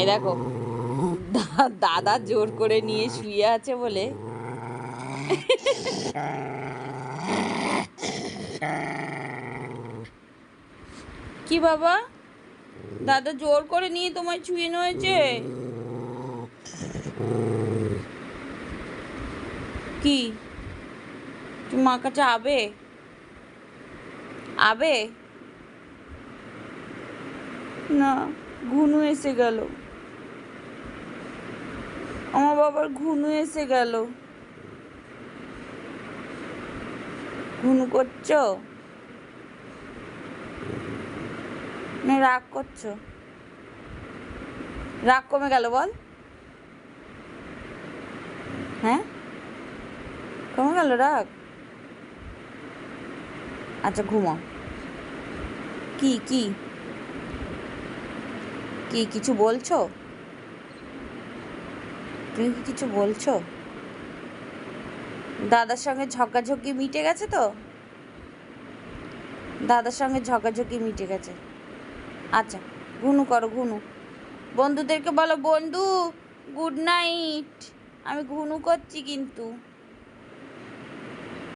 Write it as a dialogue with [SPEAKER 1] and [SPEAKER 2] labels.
[SPEAKER 1] এই দেখো, দাদা জোর করে নিয়ে শুয়ে আছে বলে। কি বাবা? দাদা জোর করে নিয়ে তোমায় ছুঁয়ে হয়েছে কি? তুমি মার কাছে আবে? আবে? না, ঘুনু এসে গেল। আমার বাবার ঘুনু এসে গেল। ঘুনু করছ? না, রাগ করছ? রাগ কমে গেল বল। হ্যাঁ? কমে গেল রাগ? আচ্ছা ঘুমাও। কি কি? কি কিছু বলছো? তুমি কি কিছু বলছো? দাদার সঙ্গে ঝকাঝকি মিটে গেছে তো? দাদার সঙ্গে ঝকাঝকি মিটে গেছে। আচ্ছা ঘুনু করো, ঘুনু। বন্ধুদেরকে বলো, বন্ধু গুড নাইট আমি ঘুনু করছি কিন্তু।